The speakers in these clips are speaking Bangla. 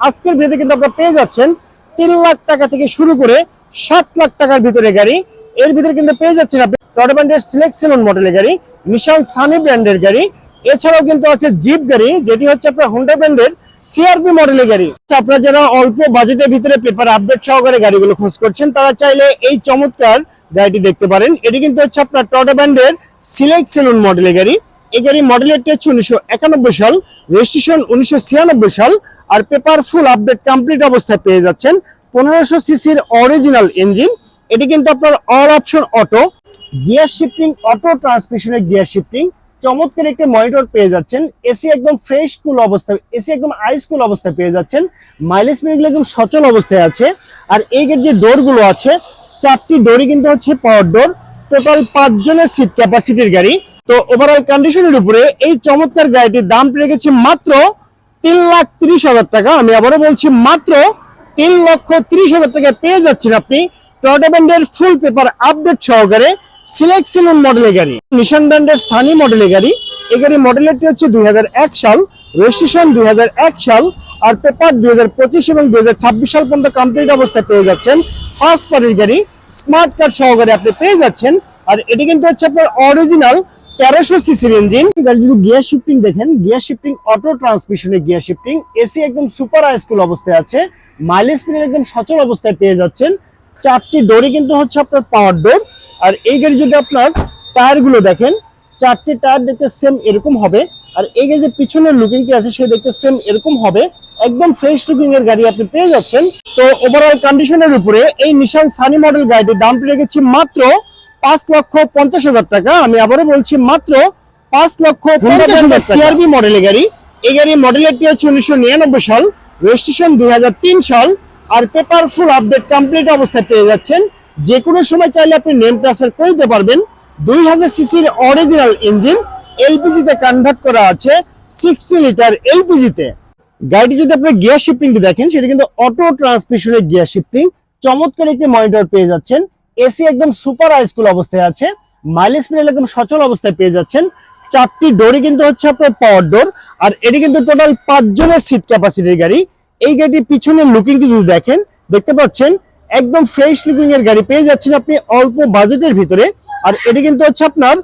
আজকের ভিডিওতে কিন্তু আপনারা পেয়ে যাচ্ছেন তিন লাখ টাকা থেকে শুরু করে সাত লাখ টাকার ভিতরে গাড়ি। এর ভিতরে কিন্তু পেয়ে যাচ্ছেন আপনি টয়টা ব্র্যান্ডের সিলেকশন মডেলের গাড়ি নিশান সানি ব্র্যান্ডের গাড়ি। এছাড়াও কিন্তু আছে জিপ গাড়ি, যেটি হচ্ছে আপনার হোন্ডা ব্র্যান্ডের সিআরপি মডেলের গাড়ি। আপনারা যারা অল্প বাজেটের ভিতরে পেপার আপডেট সহকারে গাড়িগুলো খোঁজ করছেন, তারা চাইলে এই চমৎকার গাড়িটি দেখতে পারেন। এটি কিন্তু হচ্ছে আপনার টয়টা ব্র্যান্ডের সিলেক্ট সেলুন মডেলের গাড়ি। এই গাড়ি মডেলেরটি হচ্ছে উনিশশো একানব্বই সাল রেজিস্ট্রেশন উনিশশো ছিয়ানব্বই সাল, আর পেপার ফুল আপডেট কমপ্লিট অবস্থায় পেয়ে যাচ্ছেন পনেরোশো সিসির অরিজিনাল ইঞ্জিন এটি কিন্তু আপনার all option auto gear shifting auto ট্রান্সমিশনের gear shifting চমৎকার একটি মনিটর পেয়ে যাচ্ছেন। এসি একদম ফ্রেশ কুল অবস্থায় এসি একদম আইস কুল অবস্থায় পেয়ে যাচ্ছেন। মাইলেজ মিনিটগুলো একদম সচল অবস্থায় আছে। আর এই যে ডোরগুলো আছে, চারটি ডোরই কিন্তু হচ্ছে পাওয়ার ডোর টোটাল পাঁচজনের সিট ক্যাপাসিটির গাড়ি। তো ওভারঅল কন্ডিশনের উপরে এই চমৎকার গাড়িটির দাম রেখেছি মাত্র তিন লাখ তিরিশ হাজার টাকা। আমি আবারও বলছি, মাত্র তিন লক্ষ তিরিশ হাজার টাকা পেয়ে যাচ্ছেন আপনি টয়টা ফুল পেপার আপডেট সহকারে সিলেক্ট সেলুন মডেলের গাড়ি নিশান ব্র্যান্ডের সানি মডেলের গাড়ি। এই গাড়ি মডেলেরটি হচ্ছে দু হাজার এক সাল রেজিস্ট্রেশন দুই হাজার এক সাল আর পেপার দুই হাজার পঁচিশ এবং দুই হাজার ছাব্বিশ সাল পর্যন্ত কমপ্লিট অবস্থায় পেয়ে যাচ্ছেন। ফার্স্ট পার্টির গাড়ি স্মার্ট কার্ড সহকারে আপনি পেয়ে যাচ্ছেন। আর এটি কিন্তু হচ্ছে আপনার অরিজিনাল তেরোশো সিসির ইঞ্জিন গাড়ি যদি গিয়ার শিফটিং দেখেন গিয়ার শিফটিং অটো ট্রান্সমিশনের গিয়ার শিফটিং এসি একদম সুপার হাইস্কুল অবস্থায় আছে মাইলেজ স্পিড একদম সচল অবস্থায় পেয়ে যাচ্ছেন। চারটি ডোরই কিন্তু হচ্ছে আপনার পাওয়ার ডোর আর এই গাড়ি যদি আপনার টায়ারগুলো দেখেন, চারটি টায়ার দেখতে সেম এরকম হবে। আর এই গাড়ি যে পিছনের লুকিং কি আছে সে দেখতে সেম এরকম হবে। একদম ফ্রেশ লুকিং এর গাড়ি আপনি পেয়ে যাচ্ছেন। তো ওভারঅল কন্ডিশনের উপরে এই নিশান সানি মডেল গাড়িটির দাম রেখেছি মাত্র পাঁচ লক্ষ পঞ্চাশ হাজার টাকা। আমি আবারও বলছি মাত্র পাঁচ লক্ষ সিআরবি মডেলের গাড়ি। এই গাড়ি মডেলেরটি হচ্ছে উনিশশো নিরানব্বই সাল রেজিস্ট্রেশন দুই হাজার তিন সাল আর পেপার ফুল আপডেট কমপ্লিট অবস্থায় পেয়ে যাচ্ছেন। যে কোনো সময় চাইলে আপনি নেম ট্রান্সফার করে দিতে পারবেন। দুই হাজার সিসির অরিজিনাল ইঞ্জিন এলপিজি তে কনভার্ট করা আছে সিক্সটি লিটার এলপিজি তে। গাড়িটি যদি আপনি গিয়ার শিফটিংটি দেখেন সেটা কিন্তু অটো ট্রান্সমিশনের গিয়ার শিফটিং চমৎকার একটি মনিটর পেয়ে যাচ্ছেন। এসি একদম সুপার হাইস্কুল অবস্থায় আছে। মাইলেজ মিটার একদম সচল অবস্থায় পেয়ে যাচ্ছেন। চারটি ডোরই কিন্তু হচ্ছে আপনার পাওয়ার ডোর আর এটি কিন্তু টোটাল পাঁচজনের সিট ক্যাপাসিটির গাড়ি। এই গাড়িটির পিছনে লুকিংটি যদি দেখেন, দেখতে পাচ্ছেন, একদম ফ্রেশ লুকিং এর গাড়ি পেয়ে যাচ্ছেন আপনি অল্প বাজেটের ভিতরে। আর এটি কিন্তু হচ্ছে আপনার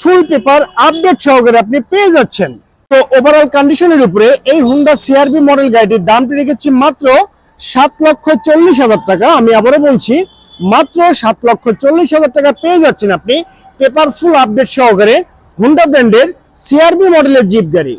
ফুল পেপার আপডেট সহকারে আপনি পেয়ে যাচ্ছেন। তো ওভারঅল কন্ডিশনের উপরে এই হুন্ডা সিআরবি মডেল গাড়িটির দামটি রেখেছি মাত্র সাত লক্ষ চল্লিশ হাজার টাকা। আমি আবারও বলছি মাত্র সাত লক্ষ চল্লিশ হাজার টাকা পেয়ে যাচ্ছেন আপনি পেপার ফুল আপডেট সহকারে হুন্ডা ব্র্যান্ডের সিআরবি মডেলের জিপ গাড়ি।